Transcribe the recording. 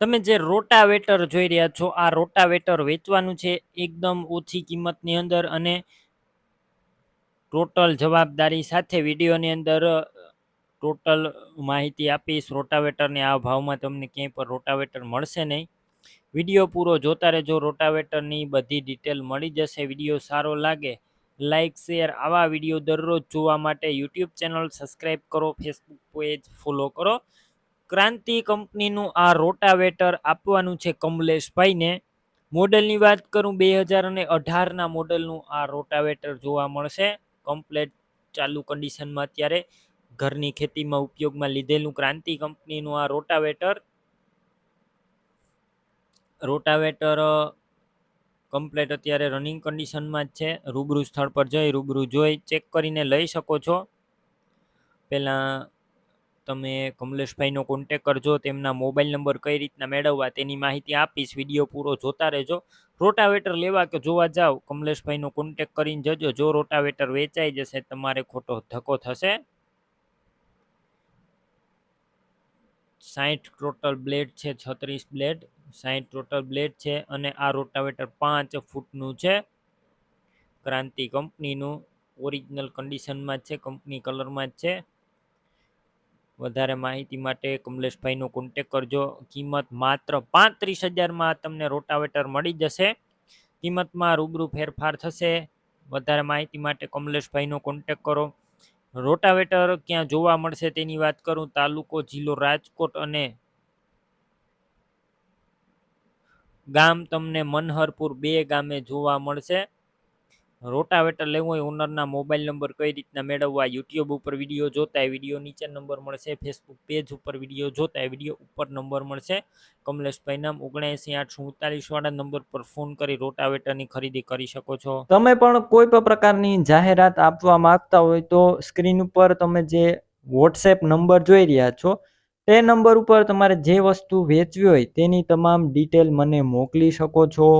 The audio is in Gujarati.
તમે જે રોટાવેટર જોઈ રહ્યા છો, આ રોટાવેટર વેચવાનું છે એકદમ ઓછી કિંમતની અંદર અને ટોટલ જવાબદારી સાથે વિડીયોની અંદર ટોટલ માહિતી આપીશ. રોટાવેટરને આ ભાવમાં તમને ક્યાંય પણ રોટાવેટર મળશે નહીં. વીડિયો પૂરો જોતા રહેજો. રોટાવેટરની બધી ડિટેલ મળી જશે. વીડિયો સારો લાગે લાઇક શેર આવા વીડિયો દરરોજ જોવા માટે યુટ્યુબ ચેનલ સબસ્ક્રાઈબ કરો, ફેસબુક પેજ ફોલો કરો. ક્રાંતિ કંપનીનું આ રોટાવેટર આપવાનું છે કમલેશભાઈને. મોડલની વાત કરું બે હજાર અને અઢારના મોડલનું આ રોટાવેટર જોવા મળશે. કમ્પ્લેટ ચાલુ કન્ડિશનમાં અત્યારે ઘરની ખેતીમાં ઉપયોગમાં લીધેલું ક્રાંતિ કંપનીનું આ રોટાવેટર. રોટાવેટર કમ્પ્લેટ અત્યારે રનિંગ કન્ડિશનમાં જ છે. રૂબરૂ સ્થળ પર જઈ, રૂબરૂ જોઈ, ચેક કરીને લઈ શકો છો. પહેલાં તમે કમલેશભાઈનો કોન્ટેક કરજો, તેમના મોબાઈલ નંબર કઈ રીતના મેળવવા તેની માહિતી આપીશ વીડિયો પૂરો જોતા રહેજો. રોટાવેટર લેવા કે જોવા જાઓ કમલેશભાઈનો કોન્ટેક કરીને જજો. જો રોટાવેટર વેચાઈ જશે, તમારે ખોટો ધક્કો થશે. સાઠ ટોટલ બ્લેડ છે, છત્રીસ બ્લેડ સાઠ ટોટલ બ્લેડ છે અને આ રોટાવેટર પાંચ ફૂટનું છે. ક્રાંતિ કંપનીનું ઓરિજિનલ કન્ડિશનમાં જ છે, કંપની કલરમાં જ છે. વધારે માહિતી માટે કમલેશભાઈનો કોન્ટેક કરજો. કિંમત માત્ર પાંત્રીસ હજારમાં તમને રોટાવેટર મળી જશે. કિંમતમાં રૂબરૂ ફેરફાર થશે. વધારે માહિતી માટે કમલેશભાઈનો કોન્ટેક કરો. રોટાવેટર ક્યાં જોવા મળશે તેની વાત કરું. તાલુકો જિલ્લો રાજકોટ અને ગામ તમને મનહરપુર બે ગામે જોવા મળશે. રોટાવેટર લેવું હોય ઓનરના મોબાઈલ નંબર કઈ રીતના મેળવવા, યુટ્યુબ ઉપર વીડિયો જોતા વીડિયો નીચે નંબર મળશે, ફેસબુક પેજ ઉપર વીડિયો જોતા વીડિયો ઉપર નંબર મળશે. કમલેશભાઈ નામ ઓગણએંસી આઠસો ઉનતાલીસ વાળા નંબર પર ફોન કરી રોટાવેટરની ખરીદી કરી શકો છો. તમે પણ કોઈ પણ પ્રકારની જાહેરાત આપવા માંગતા હોય તો સ્ક્રીન ઉપર તમે જે વોટ્સએપ નંબર જોઈ રહ્યા છો, તે નંબર ઉપર તમારે જે વસ્તુ વેચવી હોય તેની તમામ ડિટેલ મને મોકલી શકો છો.